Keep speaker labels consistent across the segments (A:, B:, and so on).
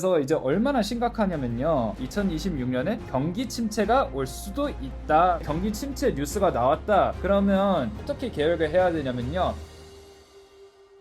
A: 그래서 이제 얼마나 심각하냐면요. 2026년에 경기 침체가 올 수도 있다. 경기 침체 뉴스가 나왔다. 그러면 어떻게 계획을 해야 되냐면요.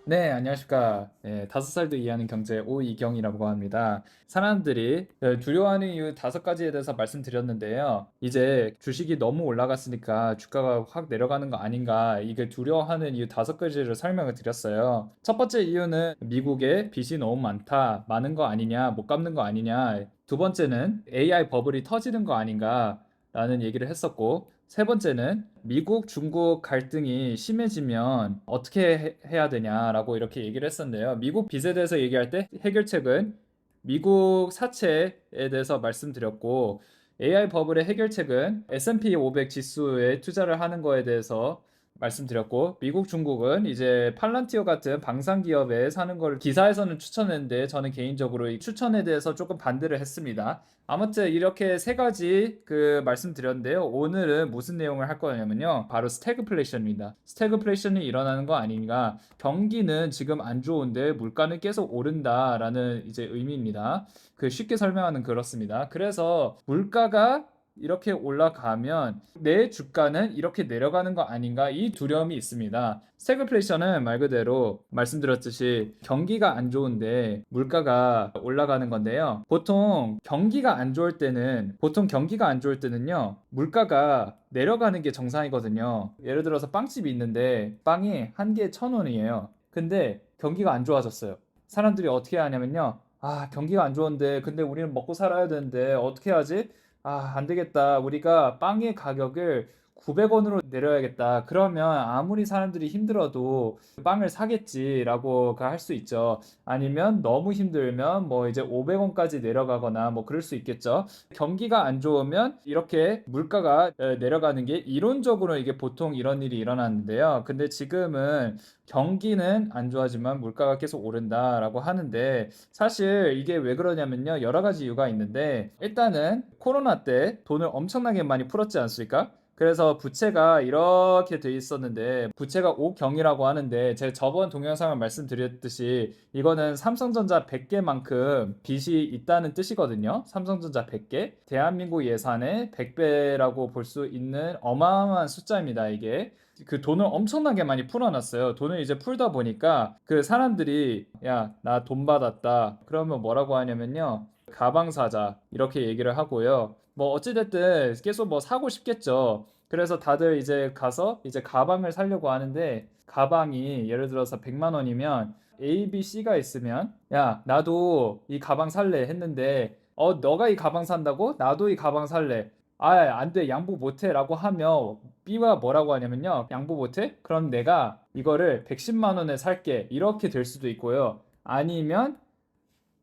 A: 네, 안녕하십니까. 예, 다섯 살도 이해하는 경제 오이경이라고 합니다. 사람들이 예, 두려워하는 이유 다섯 가지에 대해서 말씀드렸는데요. 이제 주식이 너무 올라갔으니까 주가가 확 내려가는 거 아닌가. 이게 두려워하는 이유 다섯 가지를 설명을 드렸어요. 첫 번째 이유는 미국에 빚이 너무 많다. 많은 거 아니냐. 못 갚는 거 아니냐. 두 번째는 AI 버블이 터지는 거 아닌가. 라는 얘기를 했었고, 세 번째는 미국, 중국 갈등이 심해지면 어떻게 해- 해야 되냐라고 이렇게 얘기를 했었는데요. 미국 빚에 대해서 얘기할 때 해결책은 미국 사채에 대해서 말씀드렸고, AI 버블의 해결책은 S&P 500 지수에 투자를 하는 거에 대해서 말씀드렸고, 미국, 중국은 이제 팔란티어 같은 방산 기업에 사는 걸 기사에서는 추천했는데 저는 개인적으로 이 추천에 대해서 조금 반대를 했습니다. 아무튼 이렇게 세 가지 그 말씀드렸는데요. 오늘은 무슨 내용을 할 거냐면요. 바로 스태그플레이션입니다. 스태그플레이션이 일어나는 거 아닌가? 경기는 지금 안 좋은데 물가는 계속 오른다라는 이제 의미입니다. 그 쉽게 설명하는 그렇습니다. 그래서 물가가 이렇게 올라가면 내 주가는 이렇게 내려가는 거 아닌가 이 두려움이 있습니다. 스태그플레이션은 말 그대로 말씀드렸듯이 경기가 안 좋은데 물가가 올라가는 건데요. 보통 경기가 안 좋을 때는 보통 경기가 안 좋을 때는요. 물가가 내려가는 게 정상이거든요. 예를 들어서 빵집이 있는데 빵이 한 개에 천 원이에요. 근데 경기가 안 좋아졌어요. 사람들이 어떻게 하냐면요. 아, 경기가 안 좋은데 근데 우리는 먹고 살아야 되는데 어떻게 하지? 아, 안 되겠다. 우리가 빵의 가격을 900원으로 내려야겠다. 그러면 아무리 사람들이 힘들어도 빵을 사겠지라고 할 수 있죠. 아니면 너무 힘들면 뭐 이제 500원까지 내려가거나 뭐 그럴 수 있겠죠. 경기가 안 좋으면 이렇게 물가가 에, 내려가는 게 이론적으로 이게 보통 이런 일이 일어나는데요. 근데 지금은 경기는 안 좋아지만 물가가 계속 오른다라고 하는데 사실 이게 왜 그러냐면요. 여러 가지 이유가 있는데 일단은 코로나 때 돈을 엄청나게 많이 풀었지 않습니까? 그래서 부채가 이렇게 돼 있었는데 부채가 5경이라고 하는데 제가 저번 동영상을 말씀드렸듯이 이거는 삼성전자 100개만큼 빚이 있다는 뜻이거든요. 삼성전자 100개. 대한민국 예산의 100배라고 볼 수 있는 어마어마한 숫자입니다, 이게. 그 돈을 엄청나게 많이 풀어놨어요. 돈을 이제 풀다 보니까 그 사람들이 야, 나 돈 받았다. 그러면 뭐라고 하냐면요. 가방 사자. 이렇게 얘기를 하고요. 뭐 어찌됐든 계속 뭐 사고 싶겠죠. 그래서 다들 이제 가서 이제 가방을 사려고 하는데 가방이 예를 들어서 100만 원이면 A, B, C가 있으면 야, 나도 이 가방 살래 했는데 어, 너가 이 가방 산다고? 나도 이 가방 살래. 아, 안 돼. 양보 못 해. 라고 하면 B가 뭐라고 하냐면요. 양보 못 해? 그럼 내가 이거를 110만 원에 살게. 이렇게 될 수도 있고요. 아니면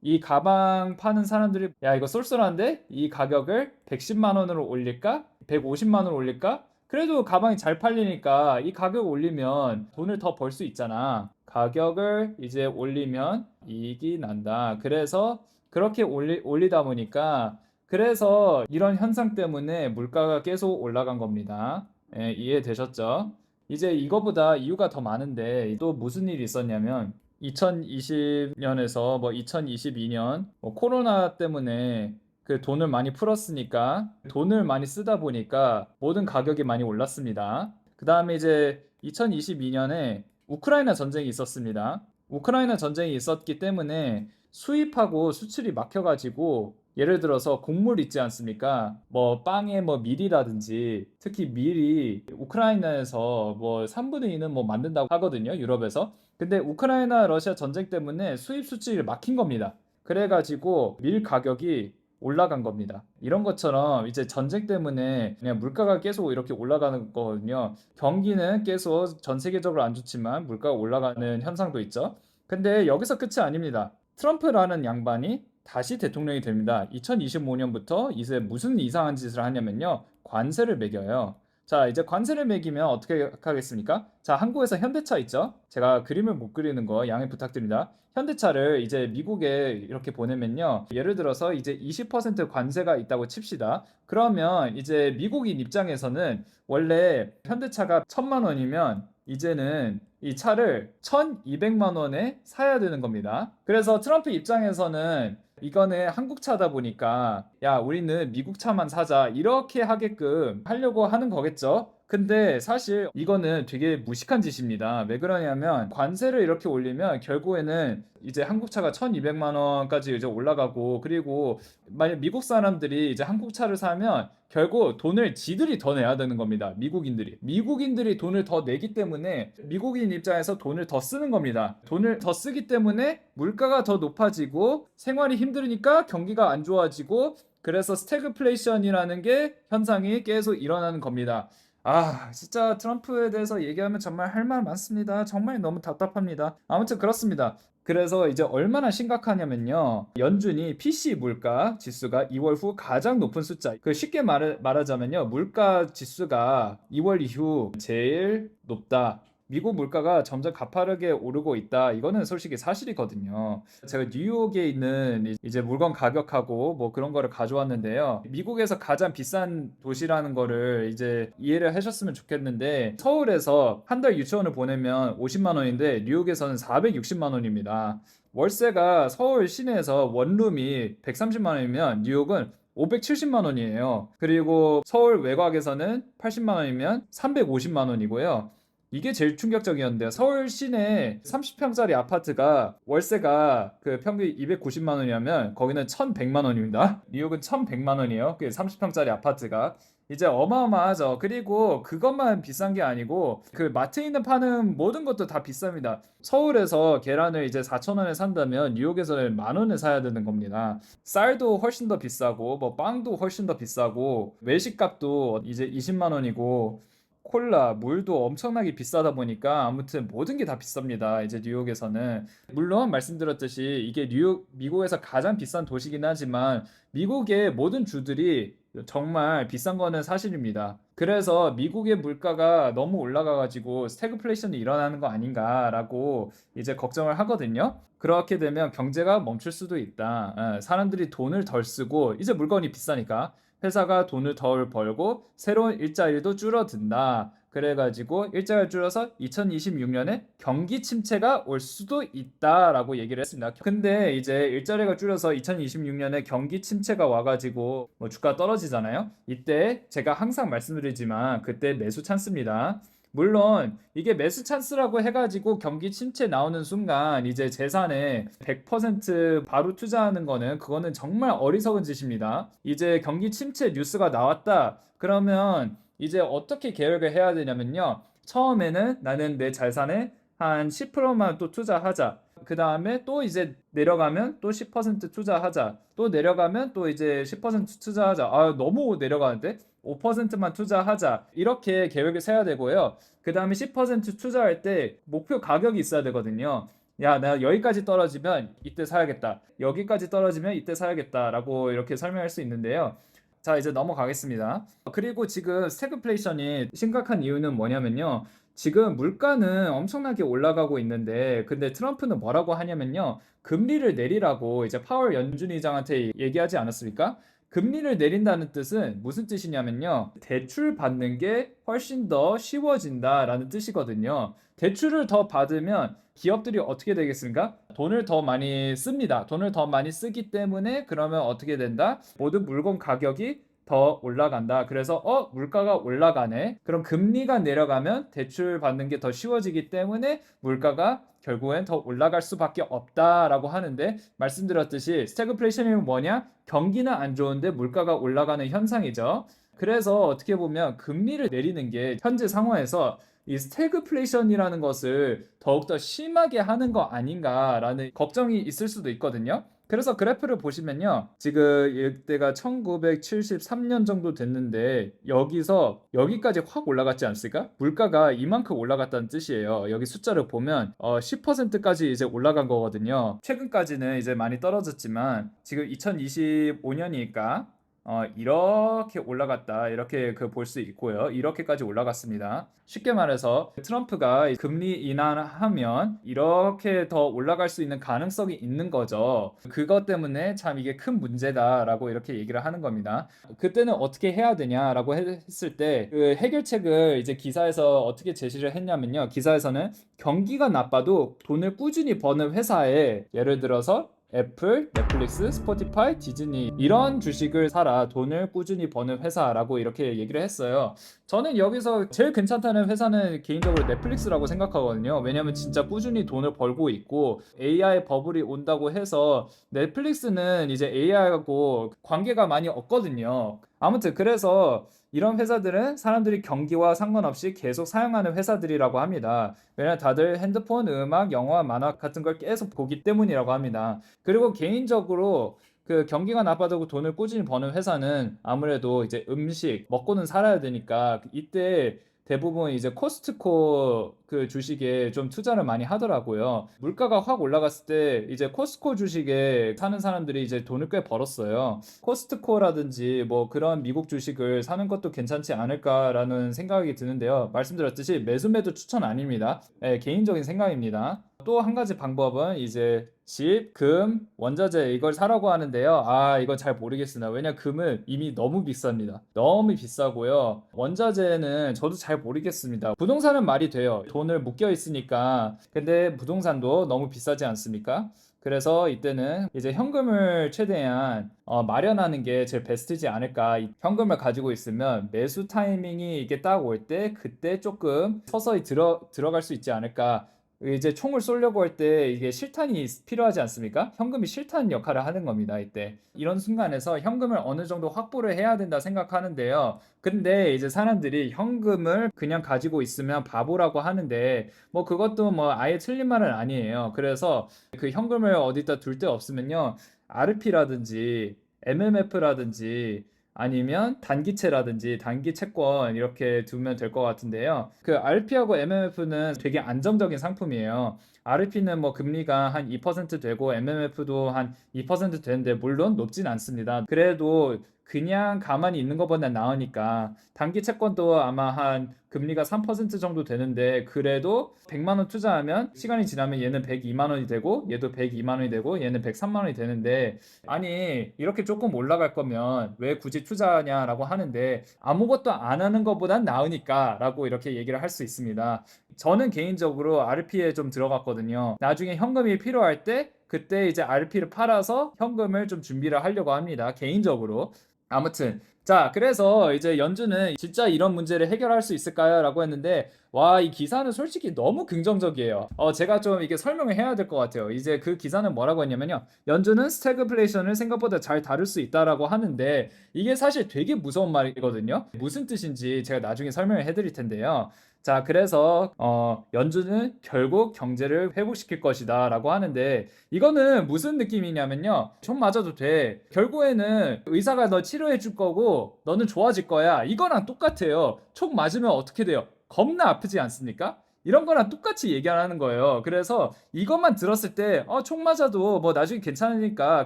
A: 이 가방 파는 사람들이 야 이거 쏠쏠한데 이 가격을 110만 원으로 올릴까? 150만 원으로 올릴까? 그래도 가방이 잘 팔리니까 이 가격 올리면 돈을 더 벌 수 있잖아. 가격을 이제 올리면 이익이 난다. 그래서 그렇게 올리, 올리다 보니까 그래서 이런 현상 때문에 물가가 계속 올라간 겁니다. 예, 이해되셨죠? 이제 이거보다 이유가 더 많은데 또 무슨 일이 있었냐면 2020년에서 뭐 2022년 뭐 코로나 때문에 그 돈을 많이 풀었으니까 돈을 많이 쓰다 보니까 모든 가격이 많이 올랐습니다. 그 다음에 이제 2022년에 우크라이나 전쟁이 있었습니다. 우크라이나 전쟁이 있었기 때문에 수입하고 수출이 막혀가지고 예를 들어서 곡물 있지 않습니까? 뭐 빵에 뭐 밀이라든지 특히 밀이 우크라이나에서 뭐 3분의 2는 뭐 만든다고 하거든요. 유럽에서. 근데 우크라이나 러시아 전쟁 때문에 수입 수출이 막힌 겁니다. 그래가지고 밀 가격이 올라간 겁니다. 이런 것처럼 이제 전쟁 때문에 그냥 물가가 계속 이렇게 올라가는 거거든요. 경기는 계속 전 세계적으로 안 좋지만 물가가 올라가는 현상도 있죠. 근데 여기서 끝이 아닙니다. 트럼프라는 양반이 다시 대통령이 됩니다. 2025년부터 이제 무슨 이상한 짓을 하냐면요. 관세를 매겨요. 자, 이제 관세를 매기면 어떻게 하겠습니까? 자, 한국에서 현대차 있죠? 제가 그림을 못 그리는 거 양해 부탁드립니다. 현대차를 이제 미국에 이렇게 보내면요. 예를 들어서 이제 20% 관세가 있다고 칩시다. 그러면 이제 미국인 입장에서는 원래 현대차가 1000만 원이면 이제는 이 차를 1200만 원에 사야 되는 겁니다. 그래서 트럼프 입장에서는 이거는 한국 차다 보니까 야 우리는 미국 차만 사자 이렇게 하게끔 하려고 하는 거겠죠. 근데 사실 이거는 되게 무식한 짓입니다. 왜 그러냐면 관세를 이렇게 올리면 결국에는 이제 한국 차가 1,200만 원까지 이제 올라가고 그리고 만약 미국 사람들이 이제 한국 차를 사면 결국 돈을 지들이 더 내야 되는 겁니다. 미국인들이. 미국인들이 돈을 더 내기 때문에 미국인 입장에서 돈을 더 쓰는 겁니다. 돈을 더 쓰기 때문에 물가가 더 높아지고 생활이 힘들으니까 경기가 안 좋아지고 그래서 스태그플레이션이라는 게 현상이 계속 일어나는 겁니다. 아, 진짜 트럼프에 대해서 얘기하면 정말 할 말 많습니다. 정말 너무 답답합니다. 아무튼 그렇습니다. 그래서 이제 얼마나 심각하냐면요. 연준이 PC 물가 지수가 2월 후 가장 높은 숫자. 그 쉽게 말, 말하자면요. 물가 지수가 2월 이후 제일 높다. 미국 물가가 점점 가파르게 오르고 있다. 이거는 솔직히 사실이거든요. 제가 뉴욕에 있는 이제 물건 가격하고 뭐 그런 거를 가져왔는데요. 미국에서 가장 비싼 도시라는 거를 이제 이해를 하셨으면 좋겠는데 서울에서 한 달 유치원을 보내면 50만 원인데 뉴욕에서는 460만 원입니다. 월세가 서울 시내에서 원룸이 130만 원이면 뉴욕은 570만 원이에요. 그리고 서울 외곽에서는 80만 원이면 350만 원이고요. 이게 제일 충격적이었는데요. 서울 시내 30평짜리 아파트가 월세가 그 평균 290만 원이라면 거기는 1100만 원입니다. 뉴욕은 1100만 원이에요. 그 30평짜리 아파트가. 이제 어마어마하죠. 그리고 그것만 비싼 게 아니고 그 마트에 있는 파는 모든 것도 다 비쌉니다. 서울에서 계란을 이제 4,000원에 산다면 뉴욕에서는 만 원에 사야 되는 겁니다. 쌀도 훨씬 더 비싸고 뭐 빵도 훨씬 더 비싸고 외식값도 이제 20만 원이고 콜라, 물도 엄청나게 비싸다 보니까 아무튼 모든 게 다 비쌉니다. 이제 뉴욕에서는 물론 말씀드렸듯이 이게 뉴욕 미국에서 가장 비싼 도시긴 하지만 미국의 모든 주들이 정말 비싼 거는 사실입니다. 그래서 미국의 물가가 너무 올라가가지고 스태그플레이션이 일어나는 거 아닌가라고 이제 걱정을 하거든요. 그렇게 되면 경제가 멈출 수도 있다. 예, 사람들이 돈을 덜 쓰고 이제 물건이 비싸니까 회사가 돈을 덜 벌고 새로운 일자리도 줄어든다. 그래가지고 일자리를 줄여서 2026년에 경기 침체가 올 수도 있다라고 얘기를 했습니다. 근데 이제 일자리가 줄여서 2026년에 경기 침체가 와가지고 뭐 주가 떨어지잖아요. 이때 제가 항상 말씀드리지만 그때 매수 찬스입니다. 물론 이게 매수 찬스라고 해가지고 경기 침체 나오는 순간 이제 재산에 100% 바로 투자하는 거는 그거는 정말 어리석은 짓입니다. 이제 경기 침체 뉴스가 나왔다. 그러면 이제 어떻게 계획을 해야 되냐면요. 처음에는 나는 내 자산에 한 10%만 또 투자하자. 그 다음에 또 이제 내려가면 또 10% 투자하자. 또 내려가면 또 이제 10% 투자하자. 아, 너무 내려가는데? 5%만 투자하자. 이렇게 계획을 세야 되고요. 그 다음에 10% 투자할 때 목표 가격이 있어야 되거든요. 야, 내가 여기까지 떨어지면 이때 사야겠다. 여기까지 떨어지면 이때 사야겠다라고 이렇게 설명할 수 있는데요. 자, 이제 넘어가겠습니다. 그리고 지금 스태그플레이션이 심각한 이유는 뭐냐면요. 지금 물가는 엄청나게 올라가고 있는데, 근데 트럼프는 뭐라고 하냐면요. 금리를 내리라고 이제 파월 연준 의장한테 얘기하지 않았습니까? 금리를 내린다는 뜻은 무슨 뜻이냐면요. 대출 받는 게 훨씬 더 쉬워진다라는 뜻이거든요. 대출을 더 받으면 기업들이 어떻게 되겠습니까? 돈을 더 많이 씁니다. 돈을 더 많이 쓰기 때문에 그러면 어떻게 된다? 모든 물건 가격이 더 올라간다. 그래서 어 물가가 올라가네. 그럼 금리가 내려가면 대출 받는 게 더 쉬워지기 때문에 물가가 결국엔 더 올라갈 수밖에 없다라고 하는데 말씀드렸듯이 스태그플레이션이 뭐냐? 경기는 안 좋은데 물가가 올라가는 현상이죠. 그래서 어떻게 보면 금리를 내리는 게 현재 상황에서 이 스태그플레이션이라는 것을 더욱더 심하게 하는 거 아닌가라는 걱정이 있을 수도 있거든요. 그래서 그래프를 보시면요. 지금 이때가 1973년 정도 됐는데 여기서 여기까지 확 올라갔지 않습니까? 물가가 이만큼 올라갔다는 뜻이에요. 여기 숫자를 보면 어 10%까지 이제 올라간 거거든요. 최근까지는 이제 많이 떨어졌지만 지금 2025년이니까 어, 이렇게 올라갔다. 이렇게 그 볼 수 있고요. 이렇게까지 올라갔습니다. 쉽게 말해서 트럼프가 금리 인하하면 이렇게 더 올라갈 수 있는 가능성이 있는 거죠. 그것 때문에 참 이게 큰 문제다라고 이렇게 얘기를 하는 겁니다. 그때는 어떻게 해야 되냐라고 했을 때 그 해결책을 이제 기사에서 어떻게 제시를 했냐면요. 기사에서는 경기가 나빠도 돈을 꾸준히 버는 회사에 예를 들어서 애플, 넷플릭스, 스포티파이, 디즈니 이런 주식을 사라 돈을 꾸준히 버는 회사라고 이렇게 얘기를 했어요. 저는 여기서 제일 괜찮다는 회사는 개인적으로 넷플릭스라고 생각하거든요. 왜냐면 진짜 꾸준히 돈을 벌고 있고 AI 버블이 온다고 해서 넷플릭스는 이제 AI하고 관계가 많이 없거든요. 아무튼 그래서 이런 회사들은 사람들이 경기와 상관없이 계속 사용하는 회사들이라고 합니다. 왜냐면 다들 핸드폰, 음악, 영화, 만화 같은 걸 계속 보기 때문이라고 합니다. 그리고 개인적으로 그 경기가 나빠도 돈을 꾸준히 버는 회사는 아무래도 이제 음식 먹고는 살아야 되니까 이때 대부분 이제 코스트코 그 주식에 좀 투자를 많이 하더라고요. 물가가 확 올라갔을 때 이제 코스트코 주식에 사는 사람들이 이제 돈을 꽤 벌었어요. 코스트코라든지 뭐 그런 미국 주식을 사는 것도 괜찮지 않을까라는 생각이 드는데요. 말씀드렸듯이 매수 매도 추천 아닙니다. 예, 개인적인 생각입니다. 또 한 가지 방법은 이제 집, 금, 원자재 이걸 사라고 하는데요. 아, 이건 잘 모르겠습니다. 왜냐 금은 이미 너무 비쌉니다. 너무 비싸고요. 원자재는 저도 잘 모르겠습니다. 부동산은 말이 돼요. 돈을 묶여 있으니까. 근데 부동산도 너무 비싸지 않습니까? 그래서 이때는 이제 현금을 최대한 어, 마련하는 게 제일 베스트지 않을까. 이 현금을 가지고 있으면 매수 타이밍이 이게 딱 올 때 그때 조금 서서히 들어 들어갈 수 있지 않을까. 이제 총을 쏘려고 할 때 이게 실탄이 필요하지 않습니까? 현금이 실탄 역할을 하는 겁니다, 이때. 이런 순간에서 현금을 어느 정도 확보를 해야 된다 생각하는데요. 근데 이제 사람들이 현금을 그냥 가지고 있으면 바보라고 하는데 뭐 그것도 뭐 아예 틀린 말은 아니에요. 그래서 그 현금을 어디다 둘 데 없으면요. RP라든지 MMF라든지 아니면 단기채라든지 단기 채권 이렇게 두면 될 것 같은데요. 그 RP하고 MMF는 되게 안정적인 상품이에요. RP는 뭐 금리가 한 2% 되고 MMF도 한 2% 되는데 물론 높진 않습니다. 그래도 그냥 가만히 있는 것보다 나으니까 단기 채권도 아마 한 금리가 3% 정도 되는데 그래도 100만 원 투자하면 시간이 지나면 얘는 102만 원이 되고 얘도 102만 원이 되고 얘는 103만 원이 되는데 아니 이렇게 조금 올라갈 거면 왜 굳이 투자하냐라고 하는데 아무것도 안 하는 것보단 나으니까라고 이렇게 얘기를 할 수 있습니다. 저는 개인적으로 RP에 좀 들어갔거든요. 나중에 현금이 필요할 때 그때 이제 RP를 팔아서 현금을 좀 준비를 하려고 합니다. 개인적으로. 아무튼 자 그래서 이제 연주는 진짜 이런 문제를 해결할 수 있을까요? 라고 했는데 와 이 기사는 솔직히 너무 긍정적이에요. 어 제가 좀 이게 설명을 해야 될 것 같아요. 이제 그 기사는 뭐라고 했냐면요. 연주는 스태그플레이션을 생각보다 잘 다룰 수 있다라고 하는데 이게 사실 되게 무서운 말이거든요. 무슨 뜻인지 제가 나중에 설명을 해드릴 텐데요 자, 그래서 어, 연준은 결국 경제를 회복시킬 것이다라고 하는데 이거는 무슨 느낌이냐면요. 좀 맞아도 돼. 결국에는 의사가 너 치료해 줄 거고 너는 좋아질 거야. 이거랑 똑같아요. 총 맞으면 어떻게 돼요? 겁나 아프지 않습니까? 이런 거랑 똑같이 얘기하는 거예요. 그래서 이것만 들었을 때, 어, 총 맞아도 뭐 나중에 괜찮으니까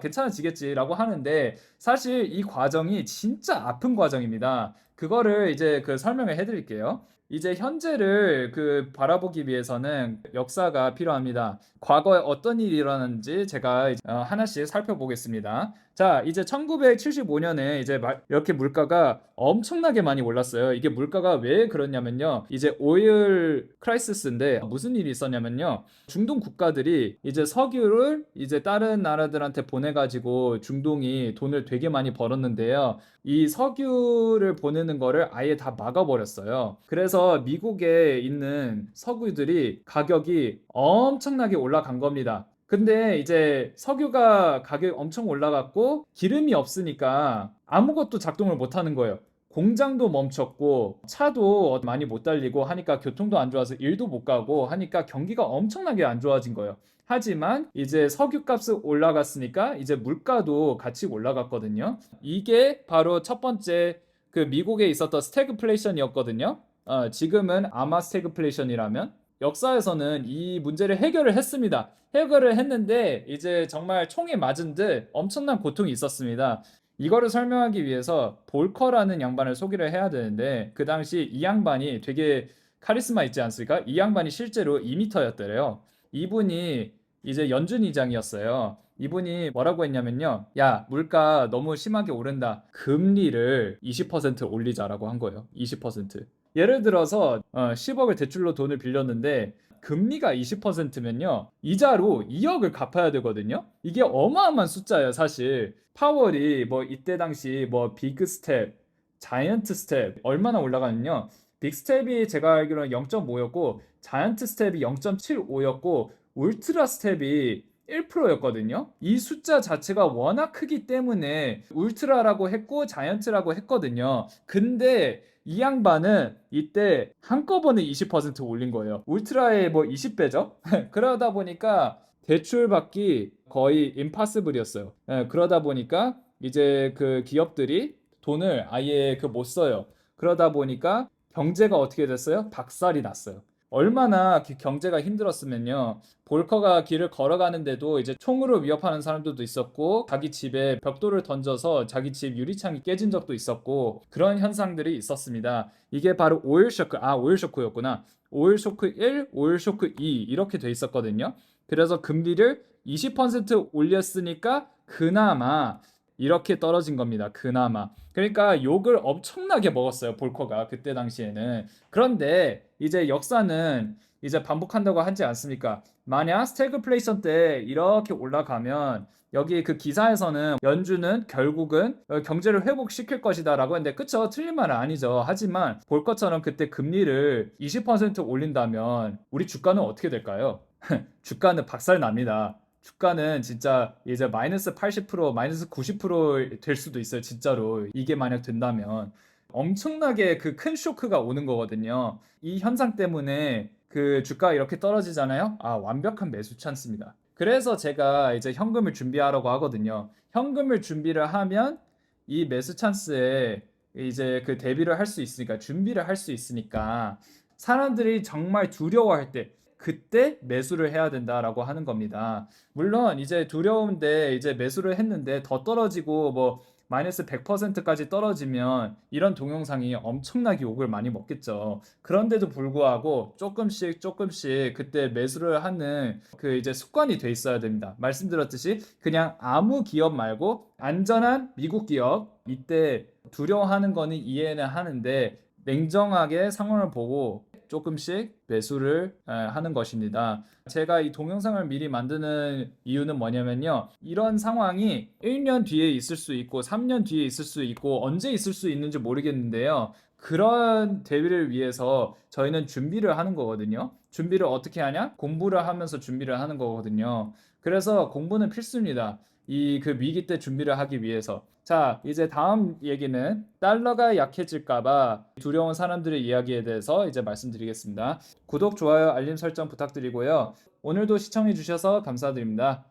A: 괜찮아지겠지라고 하는데 사실 이 과정이 진짜 아픈 과정입니다. 그거를 이제 그 설명을 해드릴게요. 이제 현재를 그 바라보기 위해서는 역사가 필요합니다. 과거에 어떤 일이 일어났는지 제가 어, 하나씩 살펴보겠습니다. 자, 이제 1975년에 이제 이렇게 물가가 엄청나게 많이 올랐어요. 이게 물가가 왜 그러냐면요. 이제 오일 크라이시스인데 무슨 일이 있었냐면요. 중동 국가들이 이제 석유를 이제 다른 나라들한테 보내가지고 중동이 돈을 되게 많이 벌었는데요. 이 석유를 보내는 거를 아예 다 막아버렸어요. 그래서 미국에 있는 석유들이 가격이 엄청나게 올라간 겁니다. 근데 이제 석유가 가격이 엄청 올라갔고 기름이 없으니까 아무것도 작동을 못 하는 거예요. 공장도 멈췄고 차도 많이 못 달리고 하니까 교통도 안 좋아서 일도 못 가고 하니까 경기가 엄청나게 안 좋아진 거예요. 하지만 이제 석유 값이 올라갔으니까 이제 물가도 같이 올라갔거든요. 이게 바로 첫 번째 그 미국에 있었던 스태그플레이션이었거든요. 어, 지금은 아마 스태그플레이션이라면 역사에서는 이 문제를 해결을 했습니다. 해결을 했는데 이제 정말 총에 맞은 듯 엄청난 고통이 있었습니다. 이거를 설명하기 위해서 볼커라는 양반을 소개를 해야 되는데 그 당시 이 양반이 되게 카리스마 있지 않습니까? 이 양반이 실제로 2m였더래요. 이분이 이제 연준 이장이었어요. 이분이 뭐라고 했냐면요. 야, 물가 너무 심하게 오른다. 금리를 20% 올리자라고 한 거예요. 20%. 예를 들어서 어, 10억을 대출로 돈을 빌렸는데 금리가 20%면요. 이자로 2억을 갚아야 되거든요. 이게 어마어마한 숫자예요, 사실. 파월이 뭐 이때 당시 뭐 비그 스텝, 자이언트 스텝 얼마나 올라가는요. 빅 스텝이 제가 알기로는 0.5였고 자이언트 스텝이 0.75였고 울트라 스텝이 1%였거든요. 이 숫자 자체가 워낙 크기 때문에 울트라라고 했고 자이언트라고 했거든요. 근데 이 양반은 이때 한꺼번에 20% 올린 거예요. 울트라의 뭐 20배죠? 그러다 보니까 대출 받기 거의 임파서블이었어요. 예, 그러다 보니까 이제 그 기업들이 돈을 아예 그 못 써요. 그러다 보니까 경제가 어떻게 됐어요? 박살이 났어요. 얼마나 기- 경제가 힘들었으면요. 볼커가 길을 걸어가는데도 이제 총으로 위협하는 사람들도 있었고, 자기 집에 벽돌을 던져서 자기 집 유리창이 깨진 적도 있었고, 그런 현상들이 있었습니다. 이게 바로 오일 쇼크, 아, 오일 쇼크였구나. 오일 쇼크 1, 오일 쇼크 2, 이렇게 돼 있었거든요. 그래서 금리를 20% 올렸으니까 그나마 이렇게 떨어진 겁니다. 그나마. 그러니까 욕을 엄청나게 먹었어요. 볼커가 그때 당시에는. 그런데 이제 역사는 이제 반복한다고 하지 않습니까? 만약 스태그플레이션 때 이렇게 올라가면 여기 그 기사에서는 연준은 결국은 어, 경제를 회복시킬 것이다라고 했는데 그쵸 틀린 말은 아니죠 하지만 볼 것처럼 그때 금리를 20% 올린다면 우리 주가는 어떻게 될까요? 주가는 박살 납니다. 주가는 진짜 이제 마이너스 80% 마이너스 90%될 수도 있어요 진짜로. 이게 만약 된다면. 엄청나게 그 큰 쇼크가 오는 거거든요. 이 현상 때문에 그 주가가 이렇게 떨어지잖아요? 아 완벽한 매수 찬스입니다. 그래서 제가 이제 현금을 준비하라고 하거든요. 현금을 준비를 하면 이 매수 찬스에 이제 그 대비를 할 수 있으니까 준비를 할 수 있으니까 사람들이 정말 두려워할 때 그때 매수를 해야 된다라고 하는 겁니다. 물론 이제 두려운데 이제 매수를 했는데 더 떨어지고 뭐 마이너스 100%까지 떨어지면 이런 동영상이 엄청나게 욕을 많이 먹겠죠. 그런데도 불구하고 조금씩 조금씩 그때 매수를 하는 그 이제 습관이 돼 있어야 됩니다. 말씀드렸듯이 그냥 아무 기업 말고 안전한 미국 기업 이때 두려워하는 거는 이해는 하는데 냉정하게 상황을 보고 조금씩 매수를 에, 하는 것입니다. 제가 이 동영상을 미리 만드는 이유는 뭐냐면요. 이런 상황이 1년 뒤에 있을 수 있고 3년 뒤에 있을 수 있고 언제 있을 수 있는지 모르겠는데요. 그런 대비를 위해서 저희는 준비를 하는 거거든요. 준비를 어떻게 하냐? 공부를 하면서 준비를 하는 거거든요. 그래서 공부는 필수입니다. 이 그 위기 때 준비를 하기 위해서. 자, 이제 다음 얘기는 달러가 약해질까봐 두려운 사람들의 이야기에 대해서 이제 말씀드리겠습니다. 구독, 좋아요, 알림 설정 부탁드리고요. 오늘도 시청해 주셔서 감사드립니다.